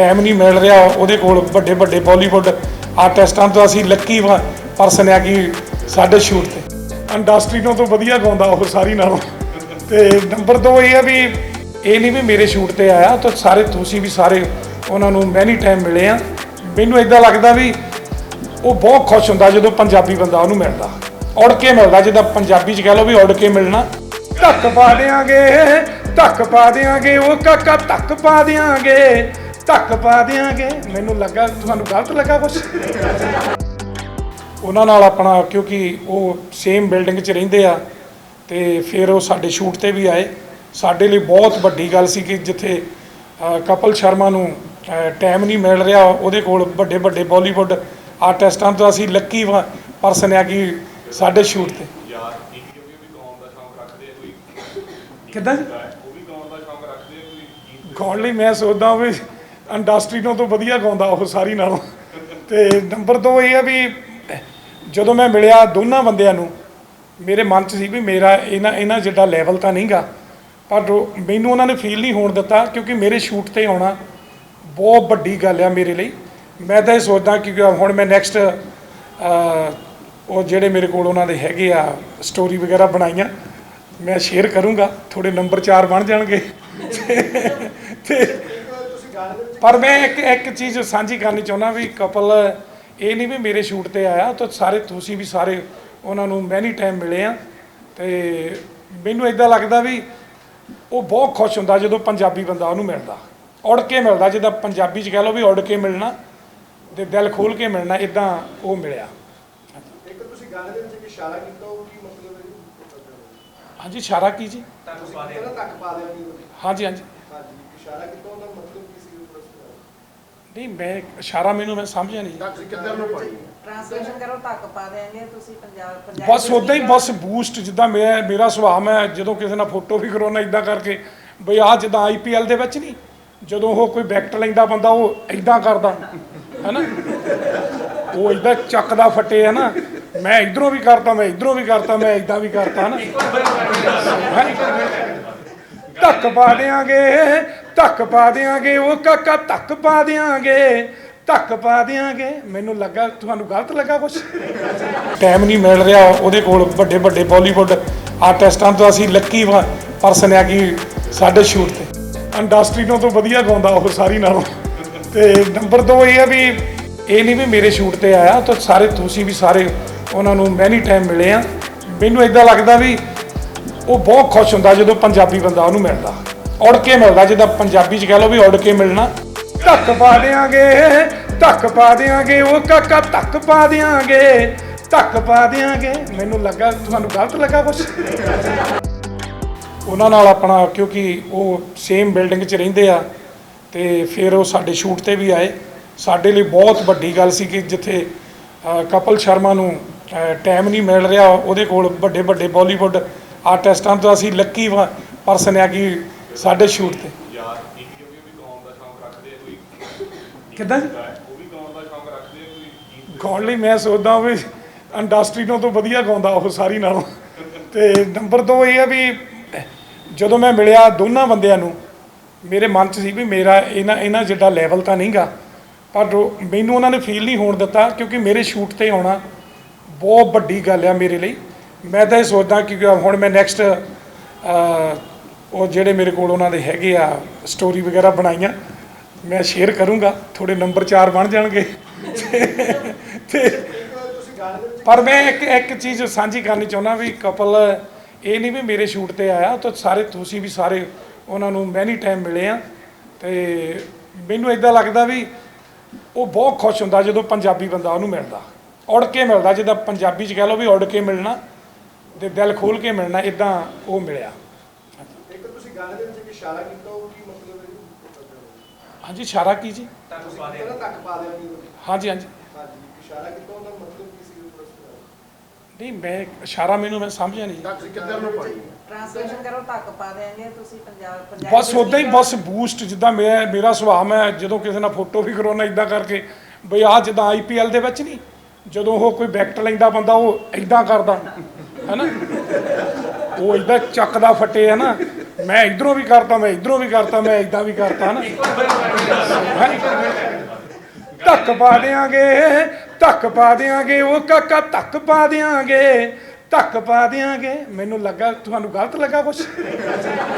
Time ਨਹੀਂ ਮਿਲ ਰਿਹਾ। ਉਹਦੇ ਕੋਲ ਵੱਡੇ ਵੱਡੇ ਬਾਲੀਵੁੱਡ ਆਰਟਿਸਟਾਂ ਤੋਂ ਅਸੀਂ ਲੱਕੀ ਪਰਸਨ ਆ ਕਿ ਸਾਡੇ ਸ਼ੂਟ ਤੇ। ਇੰਡਸਟਰੀ ਤੋਂ ਤੋਂ ਵਧੀਆ ਗਾਉਂਦਾ ਉਹ ਸਾਰੀ ਨਾਲੋਂ। ਤੇ ਨੰਬਰ 2 ਇਹ ਆ ਵੀ ਇਹ ਨਹੀਂ ਵੀ ਮੇਰੇ ਸ਼ੂਟ ਤੇ ਆਇਆ, ਤਾਂ ਸਾਰੇ ਤੁਸੀਂ ਵੀ ਸਾਰੇ ਉਹਨਾਂ ਨੂੰ ਮੈਨੀ ਟਾਈਮ ਮਿਲੇ ਆ। ਮੈਨੂੰ ਇਦਾਂ ਲੱਗਦਾ ਵੀ ਉਹ ਬਹੁਤ ਖੁਸ਼ ਹੁੰਦਾ ਜਦੋਂ ਪੰਜਾਬੀ ਬੰਦਾ ਉਹਨੂੰ ਮਿਲਦਾ। ਉੜ ਕੇ ਮਿਲਦਾ, ਜਿੱਦਾਂ ਪੰਜਾਬੀ ਚ ਕਹਿ ਲਓ ਵੀ ਉੜ ਕੇ ਮਿਲਣਾ। ਧੱਕ ਪਾ ਦੇਾਂਗੇ ਧੱਕ ਪਾ ਦੇਾਂਗੇ ਉਹ ਕਾਕਾ ਧੱਕ ਪਾ ਦੇਾਂਗੇ ਧੱਕ ਪਾ ਦੇਾਂਗੇ ਮੈਨੂੰ ਲੱਗਾ ਤੁਹਾਨੂੰ ਗਲਤ ਲੱਗਾ ਕੁਛ। ਉਹਨਾਂ ਨਾਲ ਆਪਣਾ ਕਿਉਂਕਿ ਉਹ ਸੇਮ ਬਿਲਡਿੰਗ 'ਚ ਰਹਿੰਦੇ ਆ ਤੇ ਫਿਰ ਉਹ ਸਾਡੇ ਸ਼ੂਟ ਤੇ ਵੀ ਆਏ। ਸਾਡੇ ਲਈ ਬਹੁਤ ਵੱਡੀ ਗੱਲ ਸੀ ਕਿ ਜਿੱਥੇ ਕਪਲ ਸ਼ਰਮਾ ਨੂੰ ਟਾਈਮ ਨਹੀਂ ਮਿਲ ਰਿਹਾ ਉਹਦੇ ਕੋਲ ਵੱਡੇ ਵੱਡੇ ਬਾਲੀਵੁੱਡ ਆਰਟਿਸਟਾਂ ਤੋਂ ਅਸੀਂ ਲੱਕੀ ਪਰਸਨ ਆ ਕਿ ਸਾਡੇ ਸ਼ੂਟ ਤੇ। ਕਿੱਦਾਂ? ਜੀ? ਉਹ ਵੀ ਗਾਉਣ ਦਾ ਸ਼ੌਂਕ ਰੱਖਦੇ ਆ ਕੋਈ? ਗੀਤ ਗਾਉਣ ਲਈ ਮੈਂ ਸੋਚਦਾ ਵੀ ਇੰਡਸਟਰੀ ਤੋਂ ਵਧੀਆ ਗਾਉਂਦਾ ਉਹ ਸਾਰੀ ਨਾਲੋਂ। ਤੇ ਨੰਬਰ 2 ਇਹ ਆ ਵੀ ਜਦੋਂ ਮੈਂ ਮਿਲਿਆ ਦੋਨਾਂ ਬੰਦਿਆਂ ਨੂੰ, ਮੇਰੇ ਮਨ 'ਚ ਸੀ ਵੀ ਮੇਰਾ ਇਹਨਾਂ ਇਹਨਾਂ ਜਿੱਡਾ ਲੈਵਲ ਤਾਂ ਨਹੀਂਗਾ, ਪਰ ਮੈਨੂੰ ਉਹਨਾਂ ਨੇ ਫੀਲ ਨਹੀਂ ਹੋਣ ਦਿੱਤਾ ਕਿਉਂਕਿ ਮੇਰੇ ਸ਼ੂਟ ਤੇ ਆਉਣਾ ਬਹੁਤ ਵੱਡੀ ਗੱਲ ਆ ਮੇਰੇ ਲਈ। ਮੈਂ ਤਾਂ ਇਹ ਸੋਚਦਾ ਕਿ ਹੁਣ ਮੈਂ ਨੈਕਸਟ ਉਹ ਜਿਹੜੇ ਮੇਰੇ ਕੋਲ ਉਹਨਾਂ ਦੇ ਹੈਗੇ ਆ ਸਟੋਰੀ ਵਗੈਰਾ ਬਣਾਈਆਂ, ਮੈਂ ਸ਼ੇਅਰ ਕਰੂੰਗਾ ਥੋੜੇ ਨੰਬਰ 4 ਬਣ ਜਾਣਗੇ। ਤੇ ਪਰ ਮੈਂ ਇੱਕ ਇੱਕ ਚੀਜ਼ ਸਾਂਝੀ ਕਰਨੀ ਚਾਹੁੰਦਾ ਵੀ ਕਪਲ ਇਹ ਨਹੀਂ ਵੀ ਮੇਰੇ ਸ਼ੂਟ ਤੇ ਆਇਆ ਤਾਂ ਸਾਰੇ ਤੁਸੀਂ ਵੀ ਸਾਰੇ ਉਹਨਾਂ ਨੂੰ ਮੈਨੀ ਟਾਈਮ ਮਿਲੇ ਆ। ਤੇ ਮੈਨੂੰ ਇਦਾਂ ਲੱਗਦਾ ਵੀ ਉਹ ਬਹੁਤ ਖੁਸ਼ ਹੁੰਦਾ ਜਦੋਂ ਪੰਜਾਬੀ ਬੰਦਾ ਉਹਨੂੰ ਮਿਲਦਾ। ਉੜ ਕੇ ਮਿਲਦਾ ਜਿੱਦਾਂ ਪੰਜਾਬੀ ਚ ਕਹਿ ਲਓ ਵੀ ਉੜ ਕੇ ਮਿਲਣਾ ਤੇ ਦਿਲ ਖੋਲ ਕੇ ਮਿਲਣਾ ਇਦਾਂ ਉਹ ਮਿਲਿਆ। ਇੱਕ ਤੁਸੀਂ ਗਾਣੇ ਦੇ ਵਿੱਚ ਇੱਕ ਇਸ਼ਾਰਾ ਕੀਤਾ ਉਹ ਕੀ ਮਤਲਬ ਹੈ? ਹਾਂਜੀ ਇਸ਼ਾਰਾ ਕੀ ਜੀ? ਤੱਕ ਪਾ ਹਾਂਜੀ ਹਾਂਜੀ। ਹਾਂਜੀ ਇਸ਼ਾਰਾ ਕੀਤਾ ਉਹਦਾ ਮਤਲਬ ਕੀ ਸੀ ਉਹ ਦੱਸੋ ਨਹੀਂ ਮੈਂ ਇਸ਼ਾਰਾ ਮੈਨੂੰ ਮੈਂ ਸਮਝਿਆ ਨਹੀਂ। ਤੱਕ ਕਿੱਧਰ ਨੂੰ ਪਾਈ ਟ੍ਰਾਂਸਲੇਸ਼ਨ ਕਰੋ ਧੱਕ ਪਾ ਦੇਣਗੇ ਤੁਸੀਂ ਪੰਜਾਬ ਪੰਜਾਬੀ ਬਸ ਉਦਾਂ ਹੀ ਬਸ ਬੂਸਟ ਜਿੱਦਾਂ ਮੈਂ ਮੇਰਾ ਸੁਭਾਅ ਮੈਂ ਜਦੋਂ ਕਿਸੇ ਨਾਲ ਫੋਟੋ ਵੀ ਕਰਾਉਣਾ ਇਦਾਂ ਕਰਕੇ ਬਈ ਆ ਜਿੱਦਾਂ ਆਈਪੀਐਲ ਦੇ ਵਿੱਚ ਨਹੀਂ ਜਦੋਂ ਉਹ ਕੋਈ ਬੈਕਟ ਲੈਂਦਾ ਬੰਦਾ ਉਹ ਇਦਾਂ ਕਰਦਾ ਹੈਨਾ? ਉਹ ਇਦਾਂ ਚੱਕਦਾ ਫੱਟੇ ਹੈ ਨਾ ਮੈਂ ਇਧਰੋਂ ਵੀ ਕਰਤਾ ਮੈਂ ਇਧਰੋਂ ਵੀ ਕਰਤਾ ਮੈਂ ਇਦਾਂ ਵੀ ਕਰਤਾ ਨਾ ਧੱਕ ਪਾ ਦੇਾਂਗੇ ਧੱਕ ਪਾ ਦੇਾਂਗੇ ਉਹ ਕਾਕਾ ਧੱਕ ਪਾ ਦੇਾਂਗੇ ਧੱਕ ਪਾ ਦੇਾਂਗੇ ਮੈਨੂੰ ਲੱਗਾ ਤੁਹਾਨੂੰ ਗਲਤ ਲੱਗਾ ਕੁਛ? ਟਾਈਮ ਨਹੀਂ ਮਿਲ ਰਿਹਾ ਉਹਦੇ ਕੋਲ ਵੱਡੇ ਵੱਡੇ ਬਾਲੀਵੁੱਡ ਆਰਟਿਸਟਾਂ ਤੋਂ ਅਸੀਂ ਲੱਕੀ ਪਰਸਨ ਆ ਕਿ ਸਾਡੇ ਸ਼ੂਟ ਤੇ। ਇੰਡਸਟਰੀ ਤੋਂ ਤੋਂ ਵਧੀਆ ਗਾਉਂਦਾ ਉਹ ਸਾਰੀ ਨਾਲੋਂ। ਤੇ ਨੰਬਰ 2 ਇਹ ਆ ਵੀ ਇਹ ਨਹੀਂ ਵੀ ਮੇਰੇ ਸ਼ੂਟ ਤੇ ਆਇਆ ਤਾਂ ਸਾਰੇ ਤੁਸੀਂ ਵੀ ਸਾਰੇ ਉਹਨਾਂ ਨੂੰ ਮੈਨੀ ਟਾਈਮ ਮਿਲੇ ਆ। ਮੈਨੂੰ ਇਦਾਂ ਲੱਗਦਾ ਵੀ ਉਹ ਬਹੁਤ ਖੁਸ਼ ਹੁੰਦਾ ਜਦੋਂ ਪੰਜਾਬੀ ਬੰਦਾ ਉਹਨੂੰ ਮਿਲਦਾ। ਉੜ ਕੇ ਮਿਲਦਾ ਜਿੱਦਾਂ ਪੰਜਾਬੀ ਚ ਕਹਿ ਲਓ ਵੀ ਉੜ ਕੇ ਮਿਲਣਾ। ਧੱਕ ਪਾ ਦੇਾਂਗੇ ਧੱਕ ਪਾ ਦੇਾਂਗੇ ਉਹ ਕਾਕਾ ਧੱਕ ਪਾ ਦੇਾਂਗੇ ਧੱਕ ਪਾ ਦੇਾਂਗੇ ਮੈਨੂੰ ਲੱਗਾ ਤੁਹਾਨੂੰ ਗਲਤ ਲੱਗਾ ਕੁਛ। ਉਹਨਾਂ ਨਾਲ ਆਪਣਾ ਕਿਉਂਕਿ ਉਹ ਸੇਮ ਬਿਲਡਿੰਗ 'ਚ ਰਹਿੰਦੇ ਆ ਤੇ ਫਿਰ ਉਹ ਸਾਡੇ ਸ਼ੂਟ ਤੇ ਵੀ ਆਏ। ਸਾਡੇ ਲਈ ਬਹੁਤ ਵੱਡੀ ਗੱਲ ਸੀ ਕਿ ਜਿੱਥੇ ਕਪਲ ਸ਼ਰਮਾ ਨੂੰ ਟਾਈਮ ਨਹੀਂ ਮਿਲ ਰਿਹਾ ਉਹਦੇ ਕੋਲ ਵੱਡੇ ਵੱਡੇ ਬਾਲੀਵੁੱਡ ਆਰਟਿਸਟਾਂ ਤੋਂ ਅਸੀਂ ਲੱਕੀ ਪਰਸਨ ਆ ਕਿ ਸਾਡੇ ਸ਼ੂਟ ਤੇ। ਯਾਰ ਇੱਕ ਕਿ ਵੀ ਗਾਉਣ ਦਾ ਸ਼ੌਂਕ ਰੱਖਦੇ ਆ ਕੋਈ? ਕਿੱਦਾਂ ਜੀ? ਉਹ ਵੀ ਗਾਉਣ ਦਾ ਸ਼ੌਂਕ ਰੱਖਦੇ ਆ ਕੋਈ? ਗੀਤ ਗਾਉਣ ਲਈ ਮੈਂ ਸੋਚਦਾ ਵੀ ਇੰਡਸਟਰੀ ਤੋਂ ਤੋਂ ਵਧੀਆ ਗਾਉਂਦਾ ਉਹ ਸਾਰੀ ਨਾਲੋਂ। ਤੇ ਨੰਬਰ 2 ਇਹ ਆ ਵੀ ਜਦੋਂ ਮੈਂ ਮਿਲਿਆ ਦੋਨਾਂ ਬੰਦਿਆਂ ਨੂੰ ਮੇਰੇ ਮਨ 'ਚ ਸੀ ਵੀ ਮੇਰਾ ਇਹਨਾਂ ਇਹਨਾਂ ਜਿੱਡਾ ਲੈਵਲ ਤਾਂ ਨਹੀਂਗਾ। ਪਰ ਉਹ- ਮੈਨੂੰ ਉਹਨਾਂ ਨੇ ਫੀਲ ਨਹੀਂ ਹੋਣ ਦਿੱਤਾ ਕਿਉਂਕਿ ਮੇਰੇ ਸ਼ੂਟ ਤੇ ਆਉਣਾ ਬਹੁਤ ਵੱਡੀ ਗੱਲ ਆ ਮੇਰੇ ਲਈ। ਮੈਂ ਤਾਂ ਇਹ ਸੋਚਦਾ ਕਿ ਹੁਣ ਮੈਂ ਨੈਕਸਟ ਉਹ ਜਿਹੜੇ ਮੇਰੇ ਕੋਲ ਉਹਨਾਂ ਦੇ ਹੈਗੇ ਆ ਸਟੋਰੀ ਵਗੈਰਾ ਬਣਾਈਆਂ, ਮੈਂ ਸ਼ੇਅਰ ਕਰੂੰਗਾ ਥੋੜੇ ਨੰਬਰ 4 ਬਣ ਜਾਣਗੇ। ਤੇ ਪਰ ਮੈਂ ਇੱਕ ਇੱਕ ਚੀਜ਼ ਸਾਂਝੀ ਕਰਨੀ ਚਾਹੁੰਦਾ ਵੀ ਕਪਲ ਇਹ ਨਹੀਂ ਵੀ ਮੇਰੇ ਸ਼ੂਟ ਤੇ ਆਇਆ, ਤਾਂ ਸਾਰੇ ਤੁਸੀਂ ਵੀ ਸਾਰੇ ਉਹਨਾਂ ਨੂੰ ਮੈਨੀ ਟਾਈਮ ਮਿਲੇ ਆ। ਤੇ ਮੈਨੂੰ ਇਦਾਂ ਲੱਗਦਾ ਵੀ ਉਹ ਬਹੁਤ ਖੁਸ਼ ਹੁੰਦਾ ਜਦੋਂ ਪੰਜਾਬੀ ਬੰਦਾ ਉਹਨੂੰ ਮਿਲਦਾ। ਉੜ ਕੇ ਮਿਲਦਾ, ਜਿੱਦਾਂ ਪੰਜਾਬੀ ਚ ਕਹਿ ਲਓ ਵੀ ਉੜ ਕੇ ਮਿਲਣਾ ਤੇ ਦਿਲ ਖੋਲ ਕੇ ਮਿਲਣਾ ਇਦਾਂ ਉਹ ਮਿਲਿਆ। ਗਾਣੇ ਦੇ ਵਿੱਚ ਇੱਕ ਇਸ਼ਾਰਾ ਕੀਤਾ ਉਹ ਕੀ ਮਤਲਬ ਹੈ ਜੀ? ਹਾਂਜੀ ਇਸ਼ਾਰਾ ਕੀ ਜੀ? ਤੱਕ ਪਾ ਹਾਂਜੀ ਹਾਂਜੀ। ਹਾਂਜੀ ਇੱਕ ਇਸ਼ਾਰਾ ਕੀਤਾ ਉਹਦਾ ਮਤਲਬ ਕੀ ਸੀ ਉਹ ਦੱਸੋ ਨਹੀਂ ਮੈਂ ਇਸ਼ਾਰਾ ਮੈਨੂੰ ਮੈਂ ਸਮਝਿਆ ਨਹੀਂ ਤੱਕ ਕਿੱਧਰ ਨੂੰ ਪਾਈ? ਟ੍ਰਾਂਸਲੇਸ਼ਨ ਕਰੋ ਧੱਕ ਪਾ ਦੇਣਗੇ ਤੁਸੀਂ ਪੰਜਾਬ ਪੰਜਾਬੀ ਬਸ ਉਦਾਂ ਹੀ ਬਸ ਬੂਸਟ ਜਿੱਦਾਂ ਮੈਂ ਮੇਰਾ ਸੁਭਾਅ ਮੈਂ ਜਦੋਂ ਕਿਸੇ ਨਾਲ ਫੋਟੋ ਵੀ ਕਰਾਉਣਾ ਇਦਾਂ ਕਰਕੇ ਬਈ ਆ ਜਿੱਦਾਂ ਆਈਪੀਐਲ ਦੇ ਵਿੱਚ ਨਹੀਂ ਜਦੋਂ ਉਹ ਕੋਈ ਬੈਕਟ ਲੈਂਦਾ ਬੰਦਾ ਉਹ ਇਦਾਂ ਕਰਦਾ ਹੈਨਾ? ਉਹ ਇਦਾਂ ਚੱਕਦਾ ਫੱਟੇ ਹੈ ਨਾ ਮੈਂ ਇਧਰੋਂ ਵੀ ਕਰਤਾ, ਮੈਂ ਇਧਰੋਂ ਵੀ ਕਰਤਾ, ਮੈਂ ਇਦਾਂ ਵੀ ਕਰਤਾ ਨਾ ਧੱਕ ਪਾ ਦਿਆਂਗੇ, ਧੱਕ ਪਾ ਦਿਆਂਗੇ, ਉਹ ਕਾਕਾ ਧੱਕ ਪਾ ਦਿਆਂਗੇ, ਧੱਕ ਪਾ ਦਿਆਂਗੇ। ਮੈਨੂੰ ਲੱਗਾ, ਤੁਹਾਨੂੰ ਗਲਤ ਲੱਗਾ ਕੁਛ?